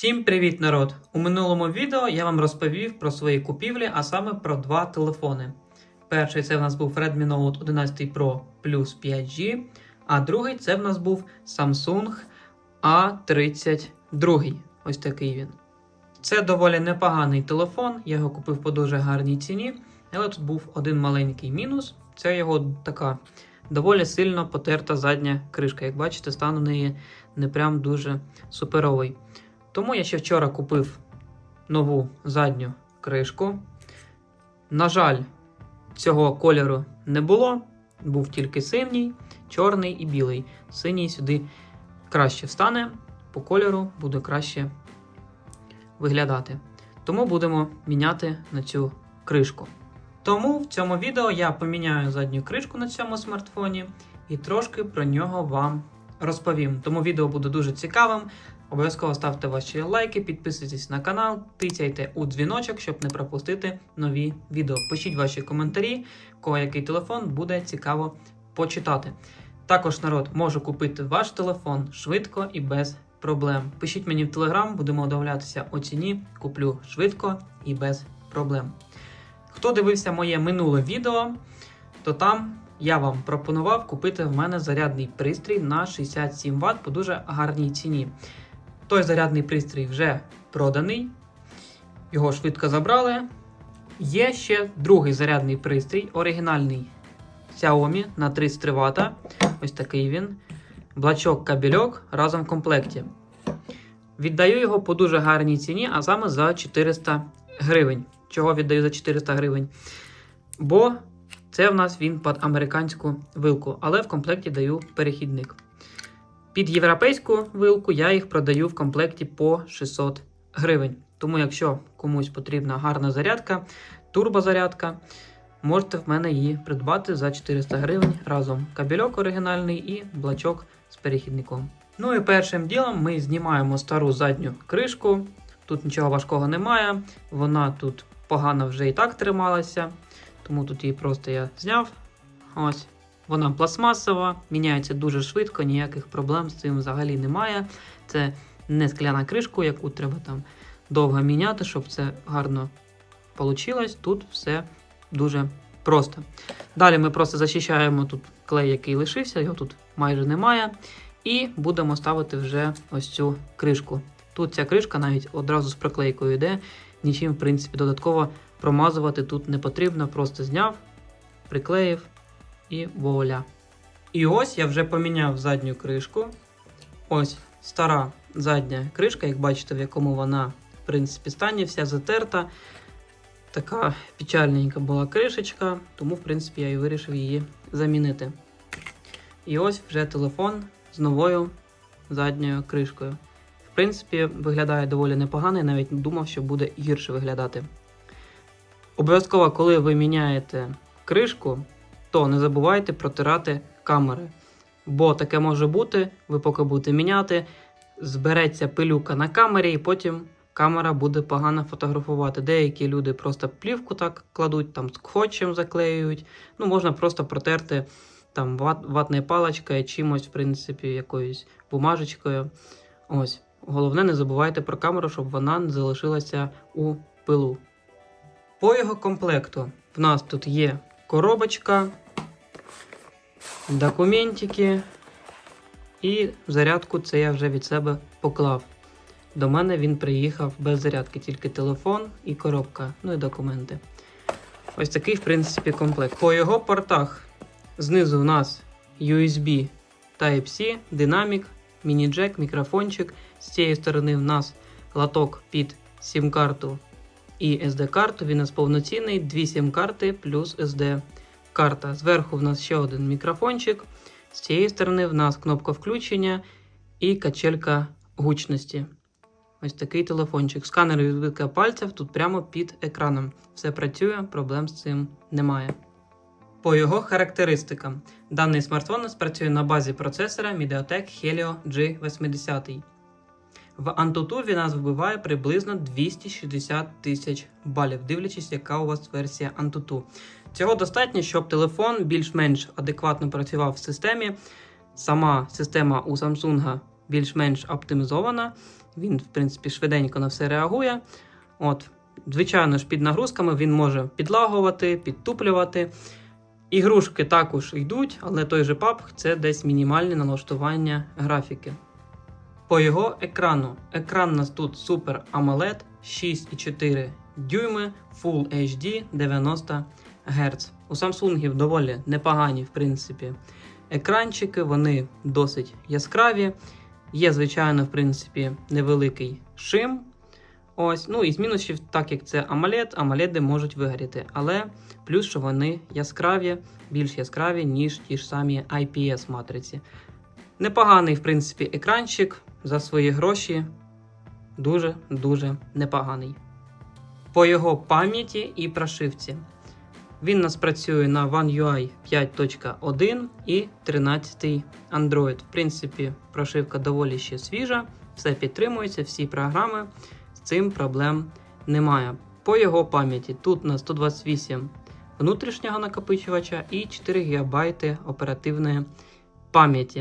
Всім привіт, народ! У минулому відео я вам розповів про свої купівлі, а саме про два телефони. Перший це в нас був Redmi Note 11 Pro Plus 5G, а другий це в нас був Samsung A32. Ось такий він. Це доволі непоганий телефон, я його купив по дуже гарній ціні, але тут був один маленький мінус. Це його така доволі сильно потерта задня кришка. Як бачите, стан у неї не прям дуже суперовий. Тому я ще вчора купив нову задню кришку. На жаль, цього кольору не було. Був тільки синій, чорний і білий. Синій сюди краще встане, по кольору буде краще виглядати. Тому будемо міняти на цю кришку. Тому в цьому відео я поміняю задню кришку на цьому смартфоні і трошки про нього вам розповім. Тому відео буде дуже цікавим. Обов'язково ставте ваші лайки, підписуйтесь на канал, тицяйте у дзвіночок, щоб не пропустити нові відео. Пишіть ваші коментарі, кого який телефон буде цікаво почитати. Також народ можу купити ваш телефон швидко і без проблем. Пишіть мені в телеграм, будемо домовлятися у ціні. Куплю швидко і без проблем. Хто дивився моє минуле відео, то там я вам пропонував купити в мене зарядний пристрій на 67 Вт по дуже гарній ціні. Той зарядний пристрій вже проданий, його швидко забрали. Є ще другий зарядний пристрій, оригінальний Xiaomi на 33 Вт. Ось такий він. Блачок кабельок разом в комплекті. Віддаю його по дуже гарній ціні, а саме за 400 гривень. Чого віддаю за 400 гривень? Бо це в нас він під американську вилку, але в комплекті даю перехідник. Під європейську вилку я їх продаю в комплекті по 600 гривень. Тому, якщо комусь потрібна гарна зарядка, турбозарядка, можете в мене її придбати за 400 гривень разом. Кабельок оригінальний і блачок з перехідником. Ну і першим ділом ми знімаємо стару задню кришку. Тут нічого важкого немає. Вона тут погано вже і так трималася, тому тут її просто я зняв. Ось. Вона пластмасова, міняється дуже швидко, ніяких проблем з цим взагалі немає. Це не скляна кришка, яку треба там довго міняти, щоб це гарно вийшло. Тут все дуже просто. Далі ми просто захищаємо тут клей, який лишився, його тут майже немає. І будемо ставити вже ось цю кришку. Тут ця кришка навіть одразу з приклейкою йде, нічим, в принципі, додатково промазувати тут не потрібно, просто зняв, приклеїв і вуаля. І ось я вже поміняв задню кришку. Ось стара задня кришка, як бачите, в якому вона, в принципі, стані, вся затерта. Така печальненька була кришечка, тому, в принципі, я і вирішив її замінити. І ось вже телефон з новою задньою кришкою. В принципі, виглядає доволі непогано, я навіть думав, що буде гірше виглядати. Обов'язково, коли ви міняєте кришку, то не забувайте протирати камери. Бо таке може бути, ви поки будете міняти, збереться пилюка на камері, і потім камера буде погано фотографувати. Деякі люди просто плівку так кладуть, там скотчем заклеюють. Ну, можна просто протерти там ват, ватною паличкою, чимось, в принципі, якоюсь бумажечкою. Ось. Головне, не забувайте про камеру, щоб вона не залишилася у пилу. По його комплекту в нас тут є коробочка, документики і зарядку це я вже від себе поклав. До мене він приїхав без зарядки, тільки телефон і коробка, ну і документи. Ось такий, в принципі, комплект. По його портах знизу у нас USB Type-C, динамік, міні-джек, мікрофончик. З цієї сторони в нас латок під сім-карту і SD-карту. Він у нас повноцінний, дві сім-карти плюс SD-карта. Зверху в нас ще один мікрофончик. З цієї сторони в нас кнопка включення і качелька гучності. Ось такий телефончик. Сканер відбитка пальців тут прямо під екраном. Все працює, проблем з цим немає. По його характеристикам, даний смартфон у нас працює на базі процесора MediaTek Helio G80. В Antutu нас вбиває приблизно 260 тисяч балів, дивлячись, яка у вас версія Antutu. Цього достатньо, щоб телефон більш-менш адекватно працював в системі. Сама система у Samsung більш-менш оптимізована. Він, в принципі, швиденько на все реагує. От, звичайно ж, під нагрузками він може підлагувати, підтуплювати. Ігрушки також йдуть, але той же PUBG – це десь мінімальне налаштування графіки. По його екрану. Екран у нас тут Super AMOLED 6,4 дюйми Full HD 90 Гц. У Samsung доволі непогані, в принципі, екранчики, вони досить яскраві. Є, звичайно, в принципі, невеликий шим. Ось, ну і з мінусів, так як це AMOLED, AMOLED можуть вигоріти. Але плюс, що вони яскраві, більш яскраві, ніж ті ж самі IPS матриці. Непоганий, в принципі, екранчик за свої гроші. Дуже-дуже непоганий. По його пам'яті і прошивці. Він нас працює на One UI 5.1 і 13 Android. В принципі, прошивка доволі ще свіжа, все підтримується, всі програми. З цим проблем немає. По його пам'яті тут на 128 внутрішнього накопичувача і 4 ГБ оперативної.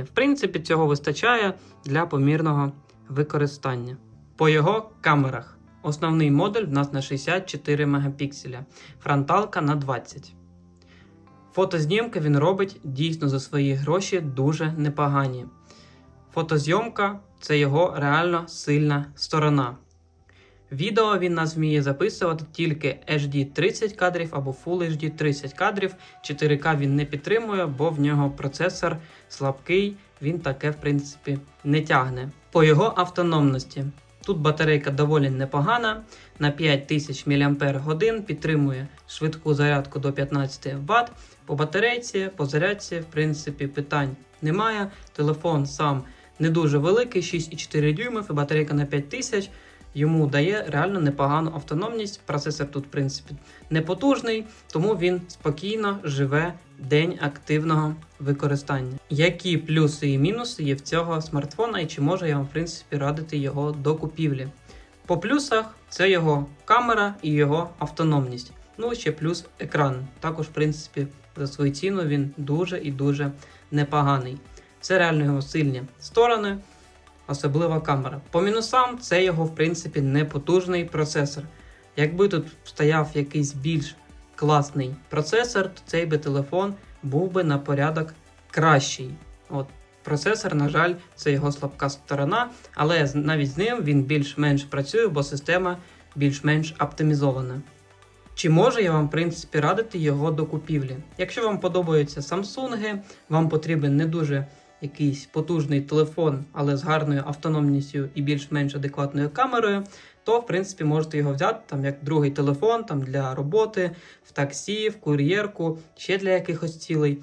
В принципі, цього вистачає для помірного використання. По його камерах. Основний модуль в нас на 64 мегапікселя, фронталка на 20. Фотознімки він робить дійсно за свої гроші дуже непогані. Фотозйомка це його реально сильна сторона. Відео він нас вміє записувати тільки HD 30 кадрів або Full HD 30 кадрів. 4К він не підтримує, бо в нього процесор слабкий, він таке, в принципі, не тягне. По його автономності. Тут батарейка доволі непогана, на 5000 мАч підтримує швидку зарядку до 15 Вт. По батарейці, по зарядці, в принципі, питань немає. Телефон сам не дуже великий, 6,4 дюймів і батарейка на 5000 йому дає реально непогану автономність. Процесор тут, в принципі, не потужний, тому він спокійно живе день активного використання. Які плюси і мінуси є в цього смартфона, і чи можу я вам, в принципі, радити його до купівлі? По плюсах це його камера і його автономність. Ну, ще плюс екран. Також, в принципі, за свою ціну він дуже і дуже непоганий. Це реально його сильні сторони особлива камера. По мінусам, це його, в принципі, непотужний процесор. Якби тут стояв якийсь більш класний процесор, то цей би телефон був би на порядок кращий. От Процесор, на жаль, це його слабка сторона, але навіть з ним він більш-менш працює, бо система більш-менш оптимізована. Чи можу я вам, в принципі, радити його до купівлі? Якщо вам подобаються Samsung, вам потрібен не дуже якийсь потужний телефон, але з гарною автономністю і більш-менш адекватною камерою, то в принципі можете його взяти там як другий телефон там для роботи, в таксі, в кур'єрку, ще для якихось цілей.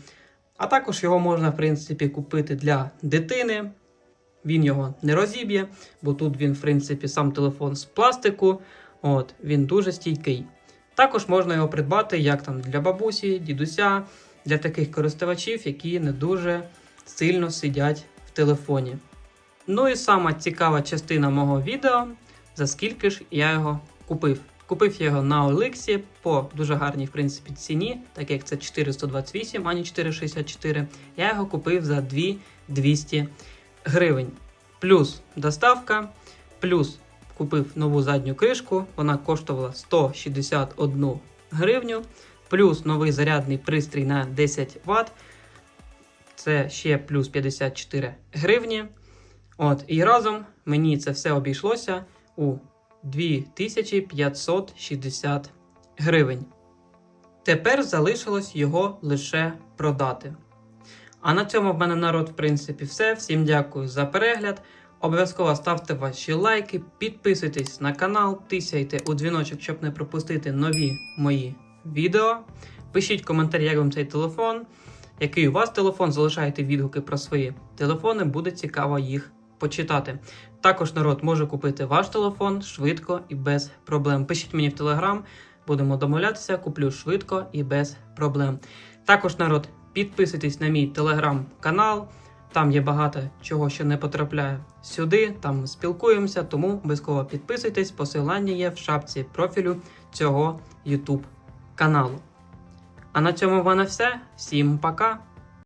А також його можна, в принципі, купити для дитини. Він його не розіб'є, бо тут він, в принципі, сам телефон з пластику. От, він дуже стійкий. Також можна його придбати як там для бабусі, дідуся, для таких користувачів, які не дуже сильно сидять в телефоні. Ну і сама цікава частина мого відео, за скільки ж я його купив. Купив я його на OLX по дуже гарній в принципі, ціні, так як це 428, а не 464. Я його купив за 2200 гривень. Плюс доставка, плюс купив нову задню кришку, вона коштувала 161 гривню, плюс новий зарядний пристрій на 10 Вт. Це ще плюс 54 гривні. От, і разом мені це все обійшлося у 2560 гривень. Тепер залишилось його лише продати. А на цьому в мене народ, в принципі, все. Всім дякую за перегляд. Обов'язково ставте ваші лайки, підписуйтесь на канал, тисяйте у дзвіночок, щоб не пропустити нові мої відео. Пишіть коментарі, як вам цей телефон. Який у вас телефон, залишайте відгуки про свої телефони, буде цікаво їх почитати. Також народ може купити ваш телефон швидко і без проблем. Пишіть мені в телеграм, будемо домовлятися, куплю швидко і без проблем. Також народ, підписуйтесь на мій телеграм-канал. Там є багато чого, що не потрапляє сюди. Там спілкуємося, тому обов'язково підписуйтесь. Посилання є в шапці профілю цього YouTube каналу. А на цьому в мене все. Всім пока!